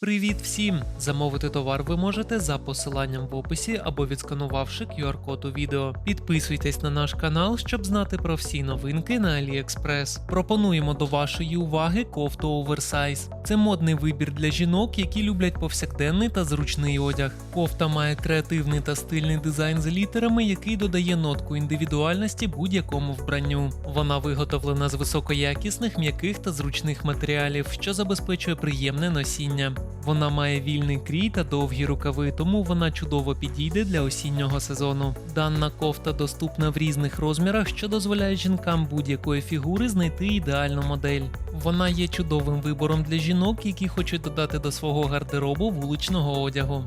Привіт всім! Замовити товар ви можете за посиланням в описі або відсканувавши QR-код у відео. Підписуйтесь на наш канал, щоб знати про всі новинки на AliExpress. Пропонуємо до вашої уваги кофту оверсайз. Це модний вибір для жінок, які люблять повсякденний та зручний одяг. Кофта має креативний та стильний дизайн з літерами, який додає нотку індивідуальності будь-якому вбранню. Вона виготовлена з високоякісних, м'яких та зручних матеріалів, що забезпечує приємне носіння. Вона має вільний крій та довгі рукави, тому вона чудово підійде для осіннього сезону. Дана кофта доступна в різних розмірах, що дозволяє жінкам будь-якої фігури знайти ідеальну модель. Вона є чудовим вибором для жінок, які хочуть додати до свого гардеробу вуличного одягу.